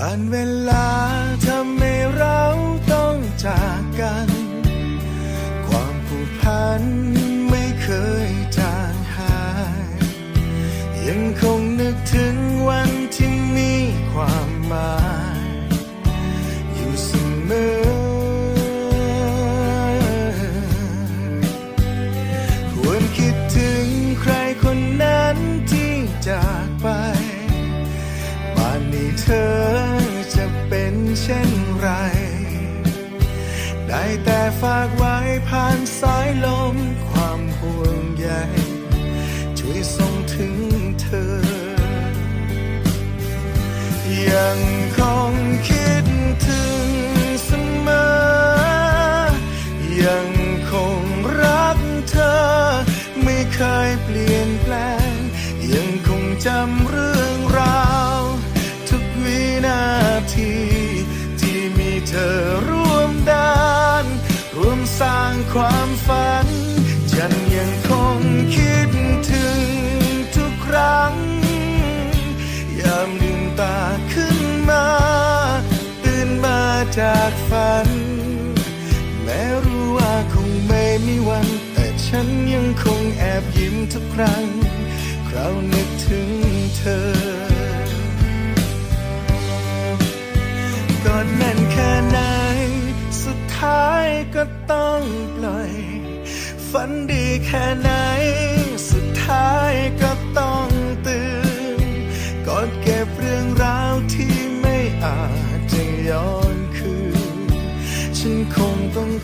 การเวลาทำให้เราต้องจากกัน จากฝัน แม้รู้ว่าคงไม่มีวัน แต่ฉันยังคงแอบยิ้มทุกครั้ง คราวนึกถึงเธอก่อนนั้นแค่ไหน สุดท้ายก็ต้องปล่อย ฝันดีแค่ไหน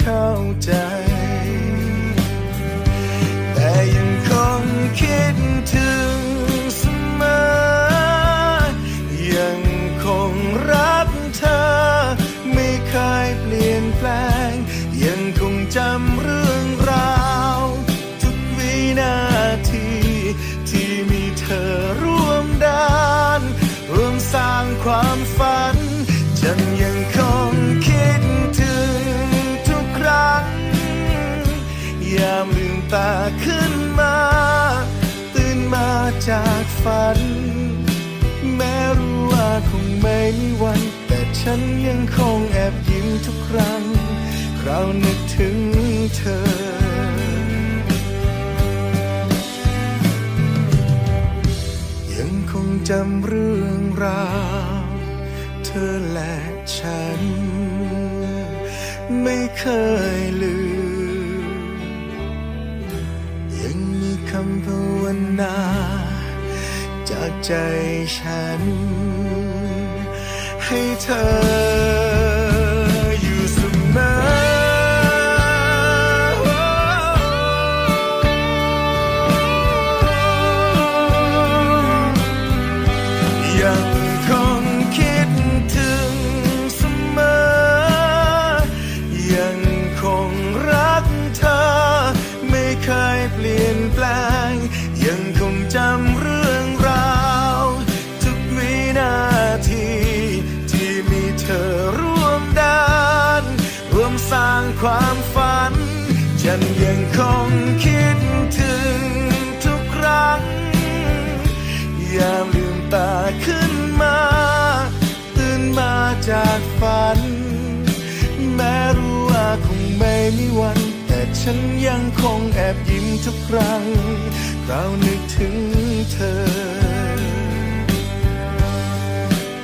เข้าใจ แต่ยังคงคิดถึงเสมอ ยังคงรักเธอ ไม่เคยเปลี่ยนแปลง ยังคงจำเรื่องราว ทุกวินาที ที่มีเธอร่วมด้านร่วมสร้างความฝัน ตาขึ้นมา ตื่นมาจากฝัน แม้รู้ว่าคงไม่มีวัน แต่ฉันยังคงแอบยิ้มทุกครั้ง คราวนึกถึงเธอยังคงจำเรื่องราว เธอและฉัน ไม่เคยลืม นา จากใจฉัน ให้เธอ ความฝัน ฉันยังคงคิดถึงทุกครั้ง ยามลืมตาขึ้นมา ตื่นมาจากฝัน แม้รู้ว่าคงไม่มีวัน แต่ฉันยังคงแอบยิ้มทุกครั้ง เรานึกถึงเธอ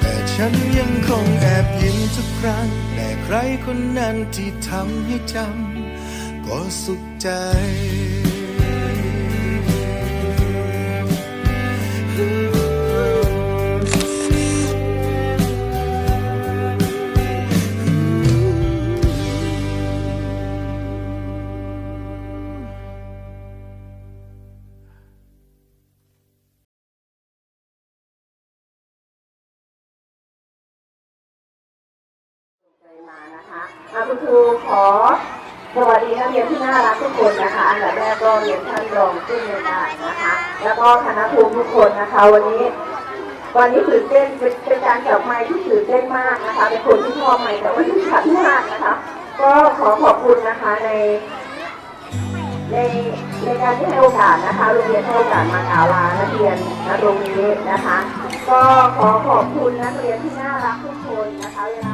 แต่ฉันยังคงแอบยิ้มทุกครั้ง ใครคนนั้นที่ทำให้จำก็สุขใจ จมานะคะคุณครูขอสวัสดีนักเรียนที่น่ารักทุกคนนะคะ อันดับแรกก็เรียนท่านรองผู้อำนวยการนะคะ แล้วก็คณะครูทุกคนนะคะ วันนี้ วันนี้ตื่นเต้นเป็นเป็นการจับไม้ที่ตื่นเต้นมากนะคะ เป็นคนที่ชอบไม้แต่ว่าที่ขัดมากนะคะ ก็ขอขอบคุณนะคะในในในการที่ให้โอกาสนะคะโรงเรียนให้โอกาสมากล่าวลานักเรียนณตรงนี้นะคะ ก็ขอขอบคุณนักเรียนที่น่ารักทุกคนนะคะเวลา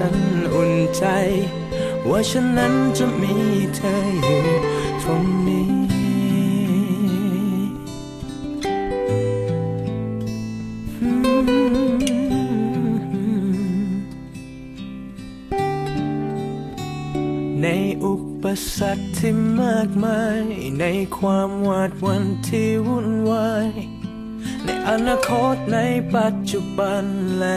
ฉันอุ่นใจ ว่าฉันนั้นจะมีเธออยู่ตรงนี้ในอุปสรรคที่มากมาย ในความหวาดวันที่วุ่นวาย ในอนาคตในปัจจุบันและ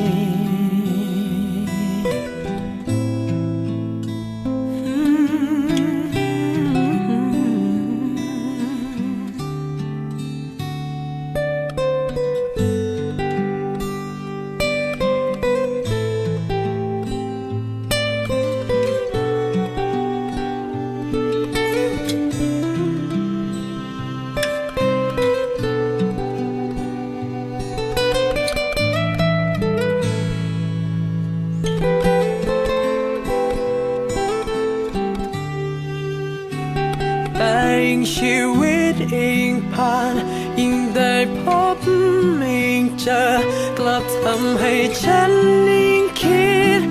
ำให้ฉันยิ่งคิด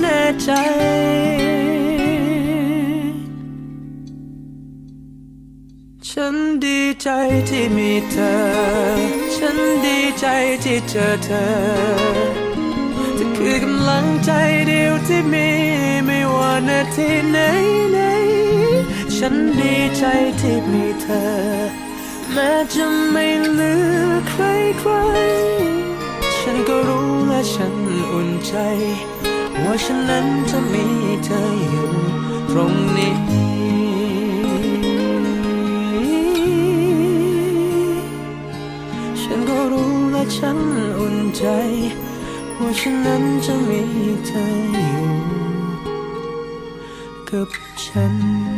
แน่ใจฉันดีใจที่มีเธอ ฉันดีใจที่เจอเธอเธอคือกำลังใจเดียวที่มีไม่ว่านาทีไหนไหนๆฉันดีใจที่มีเธอ แม้จะไม่เหลือใครใคร ฉันก็รู้และฉันอุ่นใจ ว่าฉันนั้นจะมีเธออยู่ตรงนี้ ฉันก็รู้และฉันอุ่นใจ ว่าฉันนั้นจะมีเธออยู่ กับฉัน